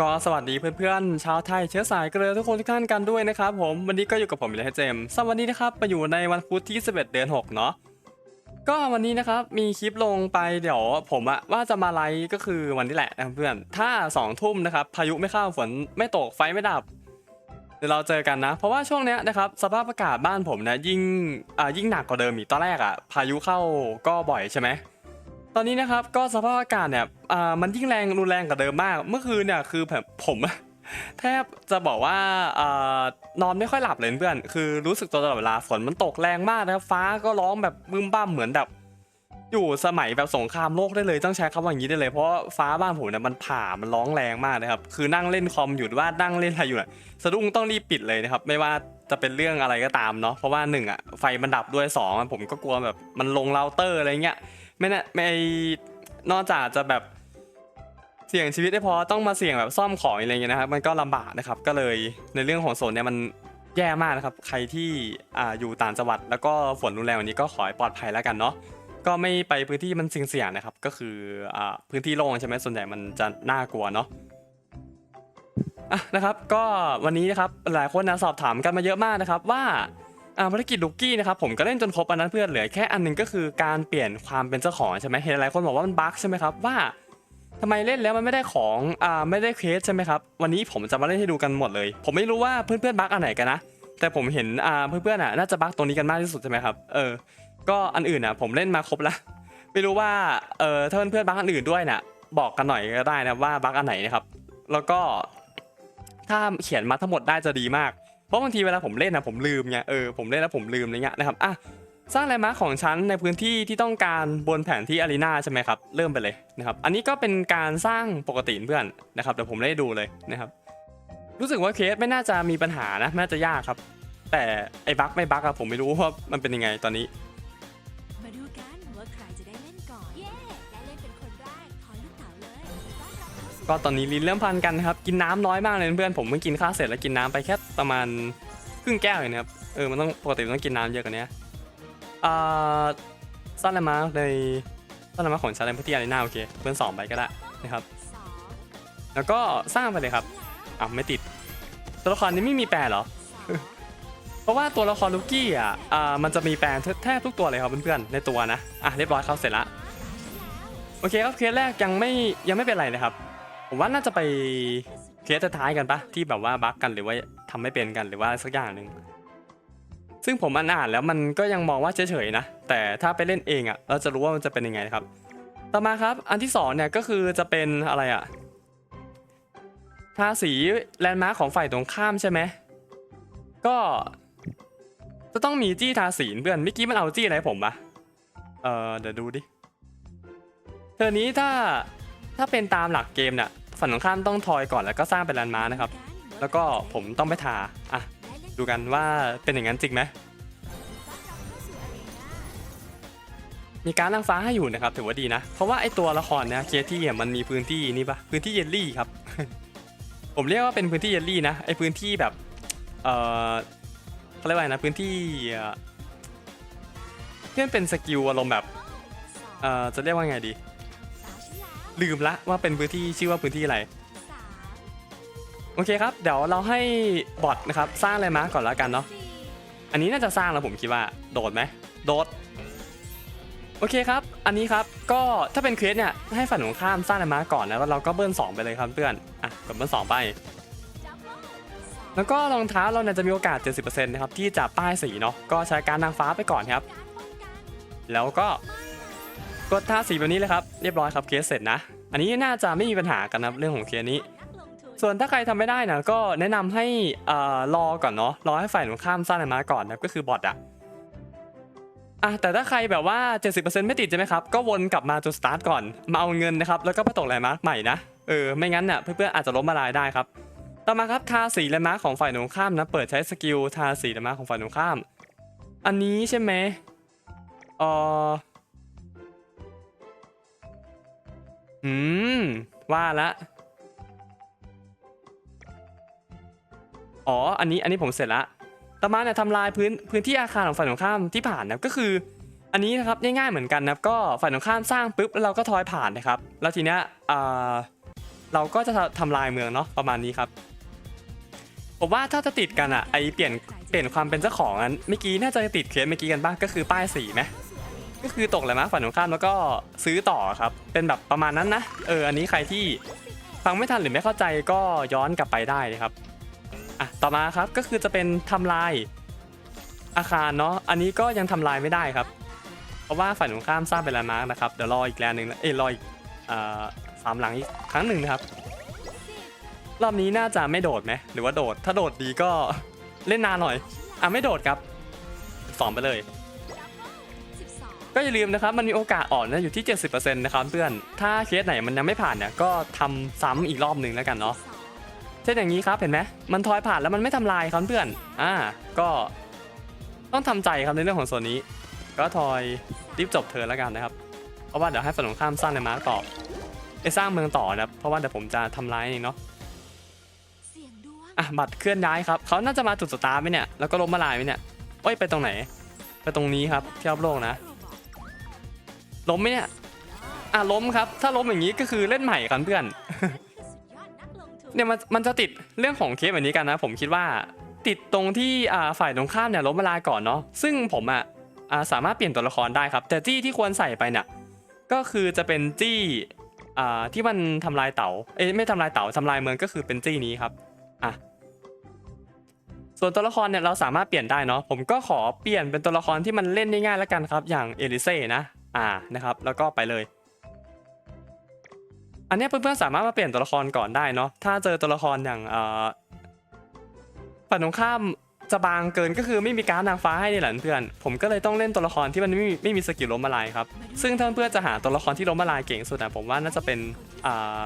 ก็สวัสดีเพื่อนๆชาวไทยเชื้อสายเกลือทุกคนทุกท่านกันด้วยนะครับผมวันนี้ก็อยู่กับผมเลยเจมส์สวัสดีนะครับมาอยู่ในวันพุธที่ 11 เดือน 6 เนาะก็วันนี้นะครับมีคลิปลงไปเดี๋ยวผมอะว่าจะมาไลฟ์ก็คือวันนี้แหละนะเพื่อนถ้า2ทุ่มนะครับพายุไม่เข้าฝนไม่ตกไฟไม่ดับเดี๋ยวเราเจอกันนะ เพราะว่าช่วงเนี้ยนะครับสภาพอากาศบ้านผมนะยิ่งอ่ายิ่งหนักกว่าเดิมอีกตอนแรกอะพายุเข้าก็บ่อยใช่ไหม ตอนนี้นะครับก็สภาพอากาศเนี่ยอ่ามันยิ่งแรงรุนแรงกว่าเดิมมาก เมื่อคืนเนี่ยคือแบบผมแทบจะบอกว่าอ่านอนไม่ค่อยหลับเลยเพื่อน คือรู้สึกตลอดเวลาฝนมันตกแรงมากนะฟ้าก็ร้องแบบบึ้มบ้ามเหมือนแบบอยู่สมัยแบบสงครามโลกได้เลยต้องใช้คำว่าอย่างนี้ได้เลยเพราะฟ้าบ้านผมเนี่ยมันผ่ามันร้องแรงมากนะครับ คือนั่งเล่นคอมอยู่ว่านั่งเล่นอะไรอยู่น่ะสะดุ้งต้องรีบปิดเลยนะครับ ไม่ว่าจะเป็นเรื่องอะไรก็ตามเนาะเพราะว่าหนึ่งอะไฟมันดับด้วยสองอะผมก็กลัวแบบมันลงเราเตอร์อะไรเงี้ย ไม่น่ะไม่นอกจากจะแบบเสี่ยงชีวิตได้พอต้องมาเสี่ยงแบบซ่อมของอะไรเงี้ยนะครับ มันก็ลำบากนะครับ ก็เลยในเรื่องของโซนเนี่ยมันแย่มากนะครับ ใครที่อ่าอยู่ต่างจังหวัด แล้วก็ฝนรุนแรงวันนี้ก็ขอให้ปลอดภัยแล้วกันเนาะก็ไม่ไปพื้นที่มันเสี่ยงๆนะครับ ก็คืออ่าพื้นที่โล่งใช่ไหมส่วนใหญ่มันจะน่ากลัวเนาะอะนะครับ ก็วันนี้นะครับหลายคนนะสอบถามกันมาเยอะมากนะครับว่า อ่าภารกิจลูกกี้นะครับผมก็เล่นจนครบอันนั้นเพื่อนเหลือแค่อันหนึงก็คือการเปลี่ยนความเป็นเจ้าของใช่ไหมเห็นหลายคนบอกว่ามันบั๊กใช่ไหมครับว่าทำไมเล่นแล้วมันไม่ได้ของอ่าไม่ได้เคสใช่ไหมครับวันนี้ผมจะมาเล่นให้ดูกันหมดเลย ผมไม่รู้ว่าเพื่อนๆบั๊กอันไหนกันนะแต่ผมเห็นอ่าเพื่อนๆอะน่าจะบั๊กตรงนี้กันมากที่สุดใช่ไหมครับเออก็อันอื่นอะผมเล่นมาครบแล้วไม่รู้ว่าเออถ้าเพื่อนๆบั๊กอันอื่นด้วยน่ะบอกกันหน่อยก็ได้นะว่าบั๊กอันไหนนะครับแล้วก็ถ้าเขียนมาทั้งหมดได้จะดีมาก เพราะบางทีเวลาผมเล่นนะผมลืมไงเออผมเล่นแล้วผมลืมอะไรเงี้ยนะครับอะสร้างแลนด์มาร์คของฉันในพื้นที่ที่ต้องการบนแผนที่อารีนาใช่ไหมครับเริ่มไปเลยนะครับอันนี้ก็เป็นการสร้างปกติเพื่อนนะครับเดี๋ยวผมเล่นดูเลยนะครับ รู้สึกว่าเคสไม่น่าจะมีปัญหานะไม่น่าจะยากครับ แต่ไอ้บั๊กไม่บั๊กอะผมไม่รู้ว่ามันเป็นยังไงตอนนี้ ก็ตอนนี้ลิ้นเริ่มพันกันนะครับ กินน้ำน้อยมากเลยเพื่อนผมเพิ่งกินข้าวเสร็จแล้วกินน้ำไปแค่ประมาณครึ่งแก้วเองนะครับ เออ มันต้องปกติต้องกินน้ำเยอะกว่านี้อ่าสร้าลนด์มาร์ในสร้าลนด์มาร์ของชาเลนพื้นที่อารีนาโอเค เพื่อนสองไปก็ได้นะครับ แล้วก็สร้างไปเลยครับอะไม่ติด ตัวละครนี้ไม่มีแปลหรอ เพราะว่าตัวละครลูกี้อะ อ่า มันจะมีแปลแทบทุกตัวเลยครับเพื่อนๆ ในตัวนะ อะเรียบร้อยเข้าเสร็จละ โอเคครับเคสแรกยังไม่ยังไม่เป็นไรนะครับ ผมว่าน่าจะไปเคสท้ายกันปะที่แบบว่าบั๊กกันหรือว่าทำไม่เป็นกันหรือว่าสักอย่างหนึ่งซึ่งผมอ่านแล้วมันก็ยังมองว่าเฉยๆนะ แต่ถ้าไปเล่นเองอะเราจะรู้ว่ามันจะเป็นยังไงครับ ต่อมาครับอันที่สองเนี่ยก็คือจะเป็นอะไรอะทาสีแลนด์มาร์คของฝ่ายตรงข้ามใช่ไหมก็จะต้องมีจี้ทาสีเพื่อนเมื่อกี้มันเอาจี้อะไรผมปะเออเดี๋ยวดูดิเทอนี้ถ้าถ้าเป็นตามหลักเกมเนี่ย ฝั่งตรงข้ามต้องทอยก่อนแล้วก็สร้างเป็นแลนมานะครับ แล้วก็ผมต้องไปทาอะดูกันว่าเป็นอย่างนั้นจริงไหมมีการนางฟ้าให้อยู่นะครับถือว่าดีนะ เพราะว่าไอตัวละครเนี่ยเคที่อะมันมีพื้นที่นี่ปะพื้นที่เยลลี่ครับ ผมเรียกว่าเป็นพื้นที่เยลลี่นะไอพื้นที่แบบเออเขาเรียกว่านะพื้นที่เอ่อที่มันเป็นสกิลอารมณ์แบบเออจะเรียกว่าไงดี ลืมละว่าเป็นพื้นที่ชื่อว่าพื้นที่อะไร โอเคครับ เดี๋ยวเราให้บอทนะครับสร้างอะไรมาก่อนแล้วกันเนาะ อันนี้น่าจะสร้างแล้วผมคิดว่าโดดไหมโดด โอเคครับ อันนี้ครับ ก็ถ้าเป็นเควสเนี่ยให้ฝั่งของข้ามสร้างอะไรมาก่อนนะแล้วเราก็เบิ้ลสองไปเลยครับเพื่อน อะกดเบิ้ลสองไป แล้วก็รองเท้าเราเนี่ยจะมีโอกาส 70%นะครับที่จะป้ายสีเนาะ ก็ใช้การนางฟ้าไปก่อนครับ แล้วก็ กดทาสีแบบนี้เลยครับ เรียบร้อยครับเคสเสร็จนะ อันนี้น่าจะไม่มีปัญหากันนะครับเรื่องของเคสนี้ ส่วนถ้าใครทำไม่ได้นะก็แนะนำให้เอ่อรอก่อนเนาะรอให้ฝ่ายตรงข้ามสร้างไรมาก่อนนะก็คือบอทอะอะแต่ถ้าใครแบบว่า 70%ไม่ติดใช่ไหมครับ ก็วนกลับมาจุดสตาร์ทก่อน มาเอาเงินนะครับแล้วก็ไปตกแลนด์มาร์คใหม่นะเออไม่งั้นน่ะเพื่อนๆอาจจะล้มละลายได้ครับต่อมาครับทาสีแลนด์มาร์คของฝ่ายตรงข้ามนะเปิดใช้สกิลทาสีแลนด์มาร์คของฝ่ายตรงข้าม อันนี้ใช่ไหมเออ อืม ว่าละ อ๋อ อันนี้ อันนี้ผมเสร็จละตมาเนี่ยทำลายพื้นพื้นที่อาคารของฝ่ายตรงข้ามที่ผ่านนะก็คือ อันนี้นะครับง่ายๆเหมือนกันนะก็ฝ่ายตรงข้ามสร้างปุ๊บแล้วเราก็ทอยผ่านนะครับ แล้วทีเนี้ยเราก็จะทำลายเมืองเนาะประมาณนี้ครับผมว่าถ้าจะติดกันอะไอเปลี่ยนเปลี่ยนความเป็นเจ้าของนั้นเมื่อกี้น่าจะติดเคสเมื่อกี้กันบ้างก็คือป้ายสีไหม ก็คือตกเลยมั้ยฝั่งตรงข้ามแล้วก็ซื้อต่อครับ เป็นแบบประมาณนั้นนะ เออ อันนี้ใครที่ฟังไม่ทันหรือไม่เข้าใจก็ย้อนกลับไปได้เลยครับ อะ ต่อมาครับก็คือจะเป็นทำลายอาคารเนาะ อันนี้ก็ยังทำลายไม่ได้ครับ เพราะว่าฝ่ายตรงข้ามสร้างเป็นแลนด์มาร์กนะครับ เดี๋ยวรออีกแลนด์หนึ่งเอ้ยรออีกอ่าสามหลังอีกครั้งหนึ่งนะครับ รอบนี้น่าจะไม่โดดไหมหรือว่าโดด ถ้าโดดดีก็เล่นนานหน่อย อะไม่โดดครับสองไปเลย ก็อย่าลืมนะครับมันมีโอกาสอ่อนนะอยู่ที่ 70%นะครับเพื่อนถ้าเคสไหนมันยังไม่ผ่านเนี่ยก็ทำซ้ำอีกรอบหนึ่งแล้วกันเนาะเช่นอย่างนี้ครับเห็นไหมมันทอยผ่านแล้วมันไม่ทำลายครับเพื่อนอ่าก็ต้องทำใจครับในเรื่องของส่วนนี้ ก็ทอยรีบจบเธอแล้วกันนะครับ เพราะว่าเดี๋ยวให้ฝั่งตรงข้ามสร้างในมาร์กต่อไปสร้างเมืองต่อนะครับเพราะว่าเดี๋ยวผมจะทำร้ายเองเนาะ เสียงดวงอะบัตรเคลื่อนย้ายครับเขาน่าจะมาจุดสตาร์ทไหมเนี่ยแล้วก็ล้มมาลายไหมเนี่ยโอ้ยไปตรงไหน ไปตรงนี้ครับเที่รอบโลกนะ ล้มไหมเนี่ยอะล้มครับ ถ้าล้มอย่างนี้ก็คือเล่นใหม่ครับเพื่อนเนี่ยมันมันจะติดเรื่องของเคสแบบนี้กันนะ ผมคิดว่าติดตรงที่อ่าฝ่ายตรงข้ามเนี่ยล้มละลายก่อนเนาะซึ่งผมอะอ่าสามารถเปลี่ยนตัวละครได้ครับ แต่จี้ที่ควรใส่ไปเนี่ยก็คือจะเป็นจี้อ่าที่มันทำลายเต๋าเอ้ยไม่ทำลายเต๋าทำลายเมืองก็คือเป็นจี้นี้ครับอะส่วนตัวละครเนี่ยเราสามารถเปลี่ยนได้เนาะผมก็ขอเปลี่ยนเป็นตัวละครที่มันเล่นได้ง่ายแล้วกันครับ อย่างเอลิเซ่นะ อ่านะครับ แล้วก็ไปเลย อันนี้เพื่อนๆสามารถมาเปลี่ยนตัวละครก่อนได้เนาะ ถ้าเจอตัวละครอย่างเอ่อฝั่งตรงข้ามจะบางเกินก็คือไม่มีการนางฟ้าให้นี่แหละเพื่อน ผมก็เลยต้องเล่นตัวละครที่มันไม่มีไม่มีสกิลล้มละลายครับ ซึ่งถ้าเพื่อนๆจะหาตัวละครที่ล้มละลายเก่งสุดอะผมว่าน่าจะเป็นอ่า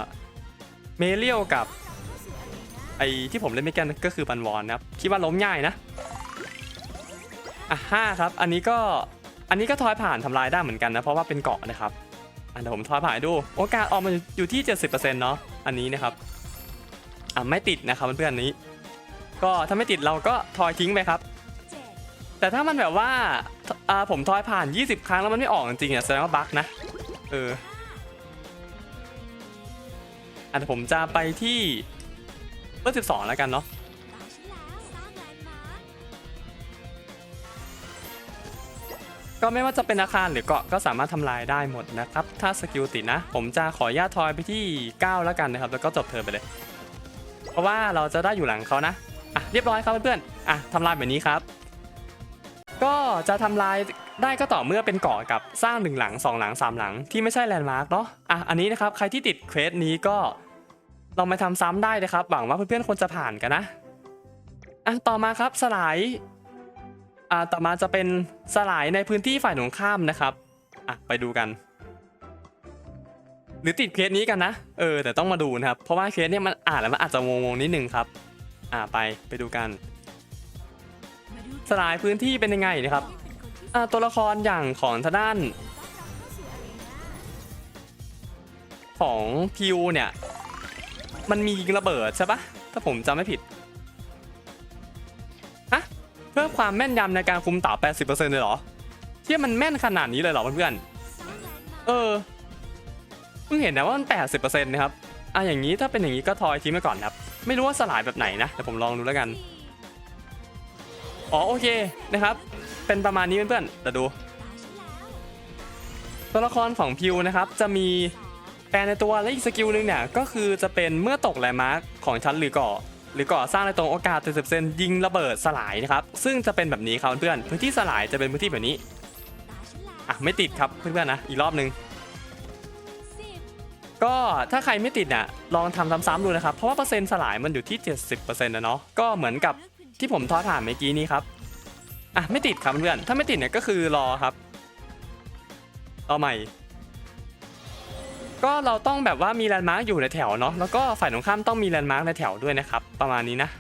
เมเลียวกับไอที่ผมเล่นไม่แกันก็คือบันวอนนะครับ คิดว่าล้มง่ายนะอะห้าครับ อันนี้ก็ อันนี้ก็ทอยผ่านทำลายได้เหมือนกันนะ เพราะว่าเป็นเกาะนะครับอะเดี๋ยวผมทอยผ่านให้ดู โอกาสออกมาอยู่ที่ 70%เนาะอันนี้นะครับอะไม่ติดนะครับเพื่อนๆนี้ ก็ถ้าไม่ติดเราก็ทอยทิ้งไปครับ แต่ถ้ามันแบบว่าอ่าผมทอยผ่าน 20 ครั้งแล้วมันไม่ออกจริงๆอะแสดงว่าบั๊กนะเอออะเดี๋ยวผมจะไปที่เบอร์12แล้วกันเนาะ ก็ไม่ว่าจะเป็นอาคารหรือเกาะก็สามารถทำลายได้หมดนะครับ ถ้าสกิลติดนะ ผมจะขออนุญาตทอยไปที่ 9 แล้วกันนะครับ แล้วก็จบเธอไปเลย เพราะว่าเราจะได้อยู่หลังเขานะอะเรียบร้อยครับเพื่อนๆอะทำลายแบบนี้ครับ ก็จะทำลายได้ก็ต่อเมื่อเป็นเกาะกับสร้างหนึ่งหลังสองหลังสามหลังที่ไม่ใช่แลนด์มาร์กเนาะอะอันนี้นะครับใครที่ติดเควสนี้ก็ลองไปทำซ้ำได้นะครับหวังว่าเพื่อนๆควรจะผ่านกันนะอะต่อมาครับสลาย อ่าต่อมาจะเป็นสลายในพื้นที่ฝ่ายตรงข้ามนะครับอะไปดูกัน หรือติดเคสนี้กันนะ เออ แต่ต้องมาดูนะครับ เพราะว่าเคสเนี่ยมันอ่านแล้วมันอาจจะงงๆนิดนึงครับ อ่าไปไปดูกัน สลายพื้นที่เป็นยังไงนะครับอ่าตัวละครอย่างของทางด้านั่นของพิวเนี่ย มันมียิงระเบิดใช่ปะถ้าผมจำไม่ผิด ความแม่นยำในการคุมเต่า 80%เลยเหรอที่มันแม่นขนาดนี้เลยเหรอเพื่อนๆเออเพิ่งเห็นนะว่ามัน 80%นะครับอะอย่างนี้ถ้าเป็นอย่างนี้ก็ทอยทิ้งไปก่อนครับ ไม่รู้ว่าสลายแบบไหนนะแต่ผมลองดูแล้วกันอ๋อโอเคนะครับ เป็นประมาณนี้เพื่อนๆแต่ดูตัวละครของพิวนะครับจะมีแปลในตัวและอีกสกิลหนึ่งเนี่ยก็คือจะเป็นเมื่อตกแลมาร์คของชั้นหรือก่อ หรือก่อสร้างในตรงโอกาส70%ยิงระเบิดสลายนะครับซึ่งจะเป็นแบบนี้ครับเพื่อนพื้นที่สลายจะเป็นพื้นที่แบบนี้อะไม่ติดครับเพื่อนๆนะอีกรอบหนึงก็ถ้าใครไม่ติดเนี่ยลองทำซ้ำๆดูนะครับเพราะว่าเปอร์เซ็นต์สลายมันอยู่ที่ 70%นะเนาะก็เหมือนกับที่ผมทอดผ่านเมื่อกี้นี้ครับอะไม่ติดครับเพื่อนถ้าไม่ติดเนี่ยก็คือรอครับรอใหม่ ก็เราต้องแบบว่ามีแลนด์มาร์กอยู่ในแถวเนาะแล้วก็ฝ่ายตรงข้ามต้องมีแลนด์มาร์กในแถวด้วยนะครับ ประมาณนี้นะ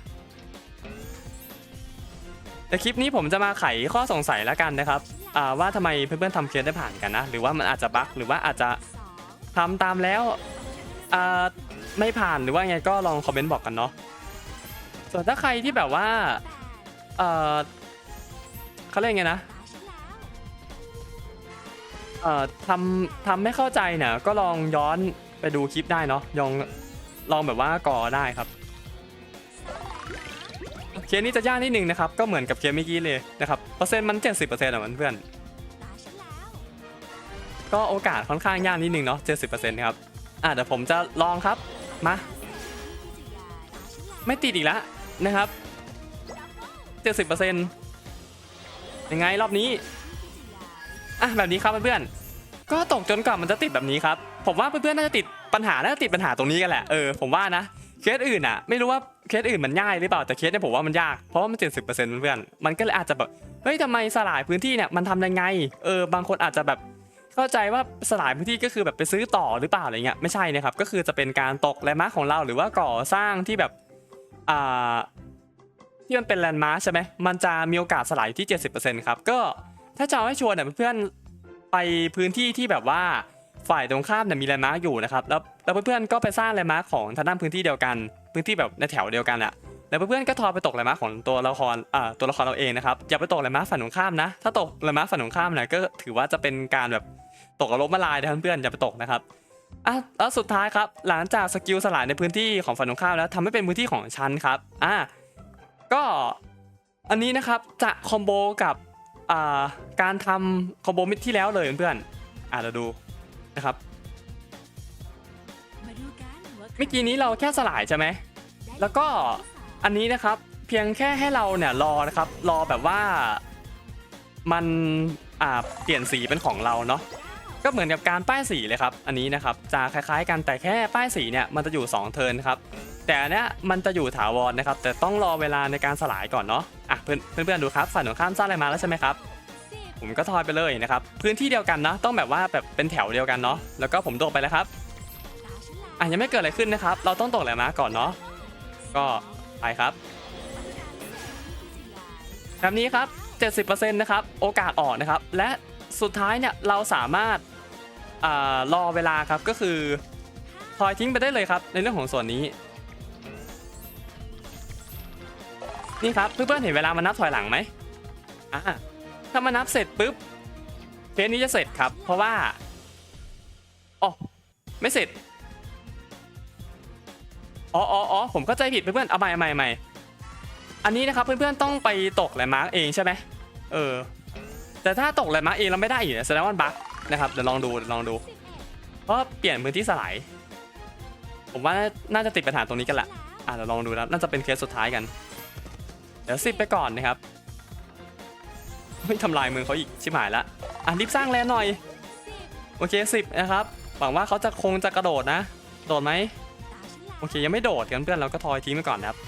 แต่คลิปนี้ผมจะมาไขข้อสงสัยแล้วกันนะครับอ่าว่าทำไมเพื่อนๆทำเคสได้ผ่านกันนะ หรือว่ามันอาจจะบั๊กหรือว่าอาจจะสองทำตามแล้วไม่ผ่านหรือว่าไงก็ลองคอมเมนต์บอกกันเนาะส่วนถ้าใครที่แบบว่าเขาเรียกไงนะ เอ่อทำทำไม่เข้าใจเนี่ยก็ลองย้อนไปดูคลิปได้เนาะลองลองแบบว่าก่อได้ครับเคสนี้จะยากนิดนึงนะครับ ก็เหมือนกับเคสเมื่อกี้เลยนะครับเปอร์เซ็นต์มัน 70%อะมันเพื่อนตาฉันแล้วก็โอกาสค่อนข้างยากนิดนึงเนาะ70%ครับอะเดี๋ยวผมจะลองครับมาที่จะยาตาฉันแล้วไม่ติดอีกแล้วนะครับ70%ยังไงรอบนี้ อะแบบนี้ครับเพื่อนๆก็ตกจนกว่ามันจะติดแบบนี้ครับ ผมว่าเพื่อนๆน่าจะติดปัญหาน่าจะติดปัญหาตรงนี้กันแหละเออผมว่านะเคสอื่นอะ ไม่รู้ว่าเคสอื่นมันง่ายหรือเปล่าแต่เคสเนี่ยผมว่ามันยากเพราะว่ามัน70%เปอร์เซ็นต์เพื่อนมันก็เลยอาจจะแบบเฮ้ยทำไมสลายพื้นที่เนี่ยมันทำยังไงเออบางคนอาจจะแบบเข้าใจว่าสลายพื้นที่ก็คือแบบไปซื้อต่อหรือเปล่าอะไรเงี้ยไม่ใช่นะครับก็คือจะเป็นการตกแลนด์มาร์คของเราหรือว่าก่อสร้างที่แบบอ่าที่มันเป็นแลนด์มาร์คใช่ไหมมันจะมีโอกาสสลายอยู่ที่ 70%ครับก็ ถ้าจะเอาให้ชวร์เนี่ยเพื่อนๆไปพื้นที่ที่แบบว่าฝ่ายตรงข้ามเนี่ยมีแลนด์มาร์คอยู่นะครับแล้วแล้วเพื่อนๆก็ไปสร้างแลนด์มาร์คของทางด้านพื้นที่เดียวกัน พื้นที่แบบในแถวเดียวกันอะแล้วเพื่อนๆก็ทอไปตกแลนด์มาร์คของตัวละครอ่าตัวละครเราเองนะครับอย่าไปตกแลนด์มาร์คฝั่งตรงข้ามนะ ถ้าตกแลนด์มาร์คฝั่งตรงข้ามเนี่ยก็ถือว่าจะเป็นการแบบตกอารมณ์มาลายนะเพื่อนๆอย่าไปตกนะครับอะแล้วสุดท้ายครับหลังจากสกิลสลายในพื้นที่ของฝั่งตรงข้ามแล้วทำให้เป็นพื้นที่ของฉันครับอะก็อันนี้นะครับจะคอมโบกับ การทำคอมโบมิดที่แล้วเลยเพื่อนๆอะเราดูนะครับเมื่อกี้นี้เราแค่สลายใช่ไหมแล้วก็อันนี้นะครับเพียงแค่ให้เราเนี่ยรอนะครับ รอแบบว่ามันอ่าเปลี่ยนสีเป็นของเราเนาะก็เหมือนกับการป้ายสีเลยครับ อันนี้นะครับจะคล้ายๆกันแต่แค่ป้ายสีเนี่ยมันจะอยู่ 2 เทิร์นครับ แต่อันเนี้ยมันจะอยู่ถาวรนะครับ แต่ต้องรอเวลาในการสลายก่อนเนาะอะเพื่อนเพื่อนๆดูครับฝั่งตรงข้ามสร้างอะไรมาแล้วใช่ไหมครับผมก็ทอยไปเลยนะครับ พื้นที่เดียวกันนะต้องแบบว่าแบบเป็นแถวเดียวกันเนาะแล้วก็ผมโดดไปแล้วครับอะยังไม่เกิดอะไรขึ้นนะครับ เราต้องตกแหลมมาก่อนเนาะก็ไปครับที่จะยาแบบนี้ครับ 70%นะครับโอกาสออกนะครับ และสุดท้ายเนี่ยเราสามารถอ่ารอเวลาครับก็คือทอยทิ้งไปได้เลยครับ ในเรื่องของส่วนนี้ นี่ครับเพื่อนๆเห็นเวลามันนับถอยหลังไหมอ่าถ้ามันนับเสร็จปุ๊บเคสนี้จะเสร็จครับ เพราะว่าอ๋อไม่เสร็จอ๋ออ๋อผมเข้าใจผิดเพื่อนๆเอาใหม่เอาใหม่เอาใหม่อันนี้นะครับเพื่อนๆต้องไปตกแลนด์มาร์กเองใช่ไหมเออ แต่ถ้าตกแลนด์มาร์กเองเราไม่ได้อีกเนี่แสดงว่าบั๊กนะครับเดี๋ยวลองดูลองดูเอ็ดเพราะเปลี่ยนพื้นที่สลายผมว่าน่าจะติดปัญหาตรงนี้กันแหละอะเดี๋ยวลองดูนะน่าจะเป็นเคสสุดท้ายกัน เดี๋ยวสิบไปก่อนนะครับไม่ทำลายมือเขาอีกชิบหายละอะรีบสร้างแลนหน่อย โอเคสิบนะครับหวังว่าเขาจะคงจะกระโดดนะ โดดไหมโอเคยังไม่โดดกันเพื่อนเราก็ทอยทิ้งไปก่อนนะครับ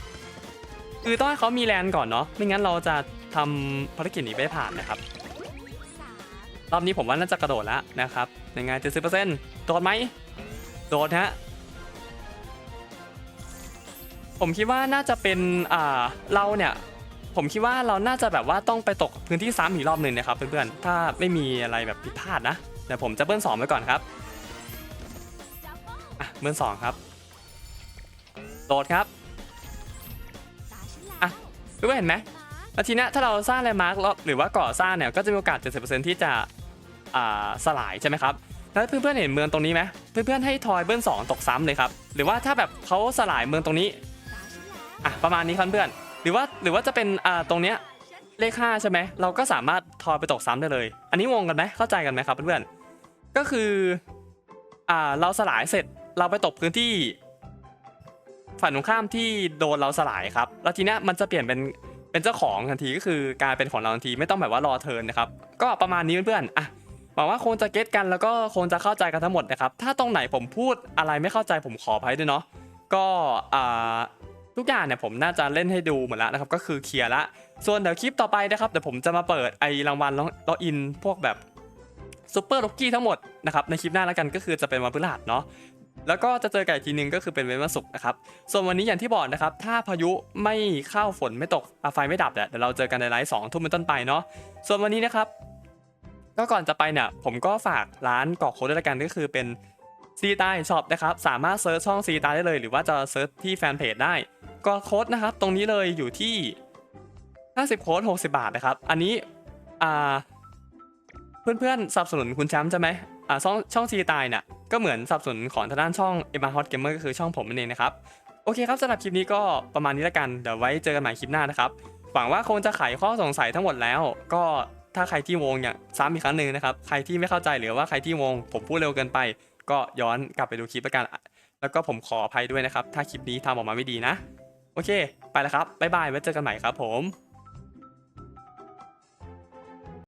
คือต้องให้เขามีแลนก่อนเนาะไม่งั้นเราจะทำภารกิจนี้ไม่ผ่านนะครับรอบนี้ผมว่าน่าจะกระโดดแล้วนะครับยังไงเจ็ดสิบเปอร์เซ็นต์โดดไหมโดดฮะ ผมคิดว่าน่าจะเป็นอ่าเราเนี่ยผมคิดว่าเราน่าจะแบบว่าต้องไปตกพื้นที่ซ้ำอีกรอบหนึ่งนะครับเพื่อนๆถ้าไม่มีอะไรแบบผิดพลาดนะเดี๋ยวผมจะเบิ้ลสองไว้ก่อนครับเบิ้ลอะเบิ้ลสองครับโดดครับอะเพื่อนเห็นไหมมาแล้วทีนี้ถ้าเราสร้างแลนด์มาร์กหรือว่าก่อสร้างเนี่ยก็จะมีโอกาส 70%ที่จะอ่าสลายใช่ไหมครับแล้วเพื่อนๆเห็นเมืองตรงนี้ไหมเพื่อนๆให้ทอยเบิ้ลสองตกซ้ำเลยครับหรือว่าถ้าแบบเขาสลายเมืองตรงนี้ อะประมาณนี้ครับเพื่อนหรือว่าหรือว่าจะเป็นอ่าตรงเนี้ยเลข5ใช่ไหมเราก็สามารถทอยไปตกซ้ำได้เลย อันนี้งงกันไหมเข้าใจกันไหมครับเพื่อนๆก็คืออ่าเราสลายเสร็จเราไปตกพื้นที่ฝั่งตรงข้ามที่โดนเราสลายครับแล้วทีเนี้ยมันจะเปลี่ยนเป็นเป็นเจ้าของทันทีก็คือกลายเป็นของเราทันทีไม่ต้องแบบว่ารอเทิร์นนะครับก็ประมาณนี้เพื่อนๆอะหวังว่าคงจะเก็ตกันแล้วก็คงจะเข้าใจกันทั้งหมดนะครับถ้าตรงไหนผมพูดอะไรไม่เข้าใจผมขออภัยด้วยเนาะก็อ่า ทุกอย่างเนี่ยผมน่าจะเล่นให้ดูหมดแล้วนะครับก็คือเคลียร์ละ ส่วนเดี๋ยวคลิปต่อไปนะครับเดี๋ยวผมจะมาเปิดไอรางวัลล็อกอินพวกแบบซูเปอร์ล็อกกี้ทั้งหมดนะครับในคลิปหน้าแล้วกันก็คือจะเป็นวันพฤหัสเนาะแล้วก็จะเจอกันอีกทีนึงก็คือเป็นเว้นวันศุกร์นะครับ ส่วนวันนี้อย่างที่บอกนะครับ ถ้าพายุไม่เข้าฝนไม่ตกไฟไม่ดับเนี่ยเดี๋ยวเราเจอกันในไลฟ์สองทุ่มเป็นต้นไปเนาะ ส่วนวันนี้นะครับ ก็ก่อนจะไปเนี่ยผมก็ฝากร้านกอกโค้ดด้วยละกันก็คือเป็น ซีตายช็อปนะครับสามารถเซิร์ชช่องซีตายได้เลย หรือว่าจะเซิร์ชที่แฟนเพจได้กรอกโค้ดนะครับตรงนี้เลยอยู่ที่ 50 โค้ด 60 บาทนะครับ อันนี้อ่าเพื่อนๆสนับสนุนคุณแชมป์ใช่ไหมอ่าช่องช่องซีตายเนี่ยก็เหมือนสนับสนุนของทางด้านช่อง e m a Hot Gamer ก็คือช่องผมนั่นเองนะครับโอเคครับสำหรับคลิปนี้ก็ประมาณนี้แล้วกันเดี๋ยวไว้เจอกันใหม่คลิปหน้านะครับหวังว่าคงจะไขข้อสงสัยทั้งหมดแล้ว ก็ถ้าใครที่วงเนี่ยซ้ำอีกครั้งหนึ่งนะครับใครที่ไม่เข้าใจหรือว่าใครที่วงผมพูดเร็วเกินไป ก็ย้อนกลับไปดูคลิปแล้วกัน แล้วก็ผมขออภัยด้วยนะครับ ถ้าคลิปนี้ทำออกมาไม่ดีนะ โอเค ไปแล้วครับ บ๊ายบาย ไว้เจอกันใหม่ครับผม